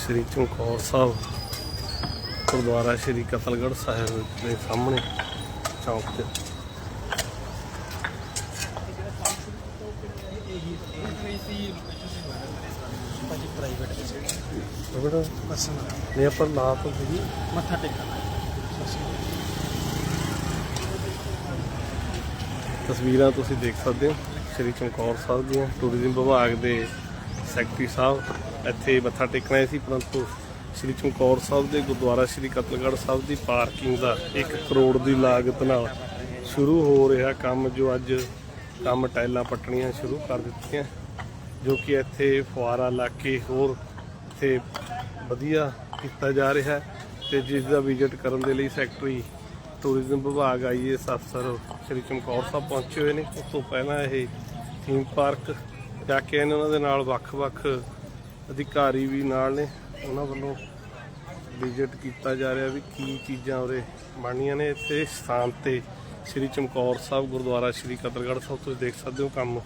ਸ੍ਰੀ ਚਮਕੌਰ ਸਾਹਿਬ ਗੁਰਦੁਆਰਾ ਸ੍ਰੀ ਕਤਲਗੜ੍ਹ ਸਾਹਿਬ ਦੇ ਸਾਹਮਣੇ ਚੌਂਕ ਤੇ। ਬੜਾ ਪਰਸਨਲ ਨੇ ਆਪਾਂ ਲਾ ਤੋਂ ਜੀ ਮੱਥਾ ਟੇਕਣਾ ਤਸਵੀਰਾਂ ਤੁਸੀਂ ਦੇਖ ਸਕਦੇ ਹੋ ਸ੍ਰੀ ਚਮਕੌਰ ਸਾਹਿਬ ਦੀਆਂ ਟੂਰਿਜ਼ਮ ਵਿਭਾਗ ਦੇ ਸੈਕਟਰੀ ਸਾਹਿਬ। ਇੱਥੇ ਮੱਥਾ ਟੇਕਣਾ ਸੀ, ਪਰੰਤੂ ਸ੍ਰੀ ਚਮਕੌਰ ਸਾਹਿਬ ਦੇ ਗੁਰਦੁਆਰਾ ਸ੍ਰੀ ਕਤਲਗੜ੍ਹ ਸਾਹਿਬ ਦੀ ਪਾਰਕਿੰਗ ਦਾ 1 ਕਰੋੜ ਦੀ ਲਾਗਤ ਨਾਲ ਸ਼ੁਰੂ ਹੋ ਰਿਹਾ ਕੰਮ, ਜੋ ਅੱਜ ਕੰਮ ਟਾਈਲਾਂ ਪੱਟਣੀਆਂ ਸ਼ੁਰੂ ਕਰ ਦਿੱਤੀਆਂ, ਜੋ ਕਿ ਇੱਥੇ ਫੁਆਰਾ ਲਾ ਕੇ ਹੋਰ ਇੱਥੇ ਵਧੀਆ ਕੀਤਾ ਜਾ ਰਿਹਾ ਹੈ ਤੇ ਜਿਸ ਦਾ ਵਿਜ਼ਿਟ ਕਰਨ ਦੇ ਲਈ ਸੈਕਟਰੀ ਟੂਰਿਜ਼ਮ ਵਿਭਾਗ ਆਈਏਐਸ ਅਫਸਰ ਸ਼੍ਰੀ ਚਮਕੌਰ ਸਾਹਿਬ ਪਹੁੰਚੇ ਹੋਏ ਨੇ। ਉਸ ਤੋਂ ਪਹਿਲਾਂ ਇਹ ਥੀਮ ਪਾਰਕ ਜਾ ਕੇ ਆਏ ਨੇ, ਉਹਨਾਂ ਦੇ ਨਾਲ ਵੱਖ-ਵੱਖ ਅਧਿਕਾਰੀ ਵੀ ਨਾਲ ਨੇ। ਉਹਨਾਂ ਵੱਲੋਂ ਵਿਜ਼ਿਟ ਕੀਤਾ ਜਾ ਰਿਹਾ ਵੀ ਕੀ ਚੀਜ਼ਾਂ ਉਰੇ ਬਣੀਆਂ ਨੇ। ਇੱਥੇ ਸਥਾਨ ਤੇ ਸ਼੍ਰੀ ਚਮਕੌਰ ਸਾਹਿਬ ਗੁਰਦੁਆਰਾ ਸ਼੍ਰੀ ਕਤਲਗੜ੍ਹ ਸਾਹਿਬ ਤੁਸੀਂ ਦੇਖ ਸਕਦੇ ਹੋ, ਕੰਮ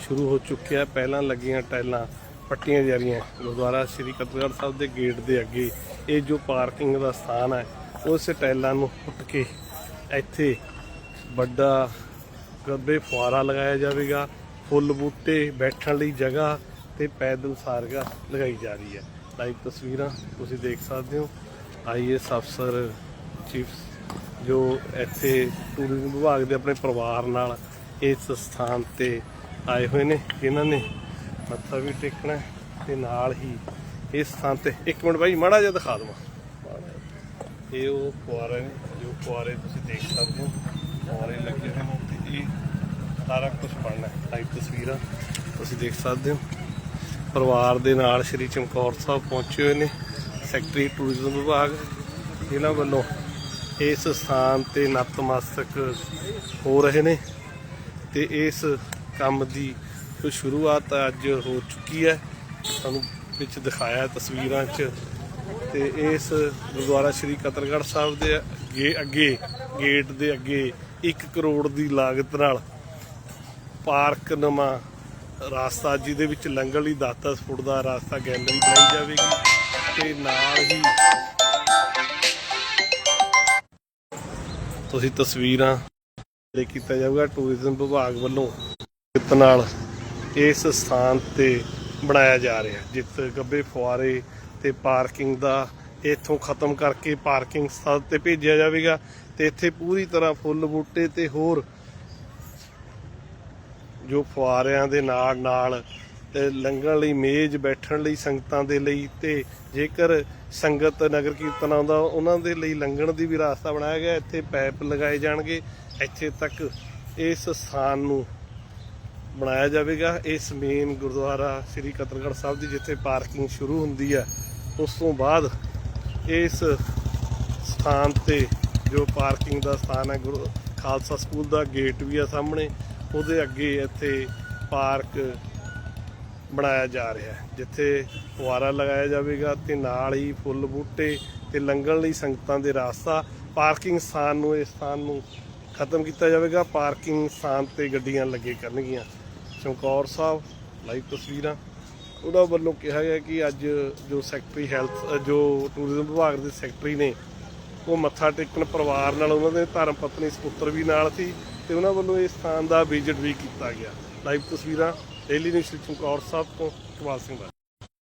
ਸ਼ੁਰੂ ਹੋ ਚੁੱਕਿਆ ਪਹਿਲਾਂ ਲੱਗੀਆਂ ਟਾਈਲਾਂ ਪੱਟੀਆਂ ਜਾ ਰਹੀਆਂ। ਗੁਰਦੁਆਰਾ ਸ਼੍ਰੀ ਕਤਲਗੜ੍ਹ ਸਾਹਿਬ ਦੇ ਗੇਟ ਦੇ ਅੱਗੇ ਇਹ ਜੋ ਪਾਰਕਿੰਗ ਦਾ ਸਥਾਨ ਹੈ, ਉਸ ਟਾਈਲਾਂ ਨੂੰ ਪੁੱਟ ਕੇ ਇੱਥੇ ਵੱਡਾ ਗੱਬੇ ਫੁਆਰਾ ਲਗਾਇਆ ਜਾਵੇਗਾ। ਫੁੱਲ ਬੂਟੇ ਬੈਠਣ ਲਈ ਜਗ੍ਹਾ ਤੇ ਪੈਦਲ ਸਾਰਗਾ ਲਗਾਈ ਜਾ ਰਹੀ ਹੈ। ਲਾਈਵ ਤਸਵੀਰਾਂ ਤੁਸੀਂ ਦੇਖ ਸਕਦੇ ਹੋ। ਆਈਐਸ ਅਫਸਰ ਚੀਫ ਜੋ ਇੱਥੇ ਟੂਰਿਜ਼ਮ ਵਿਭਾਗ ਦੇ ਆਪਣੇ ਪਰਿਵਾਰ ਨਾਲ ਇਸ ਸਥਾਨ ਤੇ ਆਏ ਹੋਏ ਨੇ। ਇਹਨਾਂ ਨੇ ਮੱਥਾ ਵੀ ਟੇਕਣਾ ਹੈ ਤੇ ਨਾਲ ਹੀ ਇਸ ਸਥਾਨ ਤੇ ਇੱਕ ਮਿੰਟ ਬਾਈ, ਮਾੜਾ ਜਿਹਾ ਦਿਖਾ ਦਵਾਂ। ਇਹ ਉਹ ਕੁਆਰੇ ਨੇ, ਜੋ ਕੁਆਰੇ ਤੁਸੀਂ ਦੇਖ ਸਕਦੇ ਹੋ। ਕੁਆਰੇ ਲੱਗੇ ਹੋਏ ਨੇ ਤੇ ਇਹ ਸਾਰਾ ਕੁਝ ਬਣਨਾ ਲਾਈਵ ਤਸਵੀਰਾਂ ਤੁਸੀਂ ਦੇਖ ਸਕਦੇ ਹੋ। ਪਰਿਵਾਰ ਦੇ ਨਾਲ ਸ਼੍ਰੀ ਚਮਕੌਰ ਸਾਹਿਬ ਪਹੁੰਚੇ ਹੋਏ ਨੇ ਸੈਕਟਰੀ ਟੂਰਿਜ਼ਮ ਵਿਭਾਗ। ਇਹਨਾਂ ਵੱਲੋਂ ਇਸ ਸਥਾਨ ਤੇ ਨਤਮਸਤਕ ਹੋ ਰਹੇ ਨੇ ਤੇ ਇਸ ਕੰਮ ਦੀ ਸ਼ੁਰੂਆਤ ਅੱਜ ਹੋ ਚੁੱਕੀ ਹੈ, ਤੁਹਾਨੂੰ ਵਿੱਚ ਦਿਖਾਇਆ ਤਸਵੀਰਾਂ 'ਚ। ਤੇ ਇਸ ਗੁਰਦੁਆਰਾ ਸ਼੍ਰੀ ਕਤਰਗੜ੍ਹ ਸਾਹਿਬ ਦੇ ਅੱਗੇ ਅੱਗੇ, ਗੇਟ ਦੇ ਅੱਗੇ 1 ਕਰੋੜ ਦੀ ਲਾਗਤ ਨਾਲ ਪਾਰਕ ਨਵਾਂ ਰਾਸਤਾ ਜਿਹਦੇ ਵਿੱਚ ਲੰਘਣ ਲਈ 10-10 ਫੁੱਟ ਦਾ ਰਾਸਤਾ ਗੈਲਰੀ ਬਣਾਈ ਜਾਵੇਗੀ ਤੇ ਨਾਲ ਹੀ ਤੁਸੀਂ ਤਸਵੀਰਾਂ ਦੇ ਕੀਤਾ ਜਾਊਗਾ ਟੂਰਿਜ਼ਮ ਵਿਭਾਗ ਵੱਲੋਂ ਜਿੱਤ ਨਾਲ ਇਸ ਸਥਾਨ ਤੇ ਬਣਾਇਆ ਜਾ ਰਿਹਾ। ਜਿੱਤ ਗੱਬੇ ਫੁਆਰੇ ਤੇ ਪਾਰਕਿੰਗ ਦਾ ਇੱਥੋਂ ਖਤਮ ਕਰਕੇ ਪਾਰਕਿੰਗ ਸਥਾਨ ਤੇ ਭੇਜਿਆ ਜਾਵੇਗਾ ਤੇ ਇੱਥੇ ਪੂਰੀ ਤਰ੍ਹਾਂ ਫੁੱਲ ਬੂਟੇ ਤੇ ਹੋਰ ਜੋ ਫੁਆਰਿਆਂ ਦੇ ਨਾਲ ਨਾਲ ਤੇ ਲੰਘਣ ਲਈ ਮੇਜ਼ ਬੈਠਣ ਲਈ ਸੰਗਤਾਂ ਦੇ ਲਈ ਤੇ ਜੇਕਰ ਸੰਗਤ ਨਗਰ ਕੀਰਤਨ ਆਉਂਦਾ, ਉਹਨਾਂ ਦੇ ਲਈ ਲੰਘਣ ਦੀ ਵੀ ਰਾਸਤਾ ਬਣਾਇਆ ਗਿਆ, ਇੱਥੇ ਪੈਪ ਲਗਾਏ ਜਾਣਗੇ, ਇੱਥੇ ਤੱਕ ਇਸ ਸਥਾਨ ਨੂੰ ਬਣਾਇਆ ਜਾਵੇਗਾ। ਇਸ ਮੇਨ ਗੁਰਦੁਆਰਾ ਸ੍ਰੀ ਕਤਲਗੜ੍ਹ ਸਾਹਿਬ ਦੀ, ਜਿੱਥੇ ਪਾਰਕਿੰਗ ਸ਼ੁਰੂ ਹੁੰਦੀ ਹੈ ਉਸ ਤੋਂ ਬਾਅਦ ਇਸ ਸਥਾਨ ਤੇ ਜੋ ਪਾਰਕਿੰਗ ਦਾ ਸਥਾਨ ਹੈ, ਗੁਰੂ ਖਾਲਸਾ ਸਕੂਲ ਦਾ ਗੇਟ ਵੀ ਆ ਸਾਹਮਣੇ ਉਹਦੇ ਅੱਗੇ ਇੱਥੇ ਪਾਰਕ ਬਣਾਇਆ ਜਾ ਰਿਹਾ ਹੈ, ਜਿੱਥੇ ਫੁਆਰਾ ਲਗਾਇਆ ਜਾਵੇਗਾ ਤੇ ਨਾਲ ਹੀ ਫੁੱਲ ਬੂਟੇ ਤੇ ਲੰਘਣ ਲਈ ਸੰਗਤਾਂ ਦੇ ਰਾਸਤਾ ਪਾਰਕਿੰਗ ਸਥਾਨ ਨੂੰ, ਇਸ ਸਥਾਨ ਨੂੰ ਖਤਮ ਕੀਤਾ ਜਾਵੇਗਾ। ਪਾਰਕਿੰਗ ਸਥਾਨ ਤੇ ਗੱਡੀਆਂ ਲੱਗੇ ਕਰਨਗੀਆਂ। ਚਮਕੌਰ ਸਾਹਿਬ, ਲਾਈਵ ਤਸਵੀਰਾਂ। ਉਹਨਾਂ ਵੱਲੋਂ ਕਿਹਾ ਗਿਆ ਕਿ ਅੱਜ ਜੋ ਸੈਕਟਰੀ ਹੈਲਥ, ਜੋ ਟੂਰਿਜ਼ਮ ਵਿਭਾਗ ਦੇ ਸੈਕਟਰੀ ਨੇ, ਉਹ ਮੱਥਾ ਟੇਕਣ ਪਰਿਵਾਰ ਨਾਲ, ਉਹਨਾਂ ਦੇ ਧਰਮ ਪਤਨੀ, ਸੁਪੁੱਤਰ ਵੀ ਨਾਲ ਸੀ। ਤੇ ਉਹਨਾਂ ਵੱਲੋਂ ਇਸ ਸਥਾਨ ਦਾ ਵਿਜ਼ਿਟ ਵੀ ਕੀਤਾ ਗਿਆ। ਲਾਈਵ ਤਸਵੀਰਾਂ ਡੇਲੀ ਨਿਊਜ਼ ਚਮਕੌਰ ਸਾਹਿਬ ਤੋਂ ਇਕਬਾਲ ਸਿੰਘ ਦਾ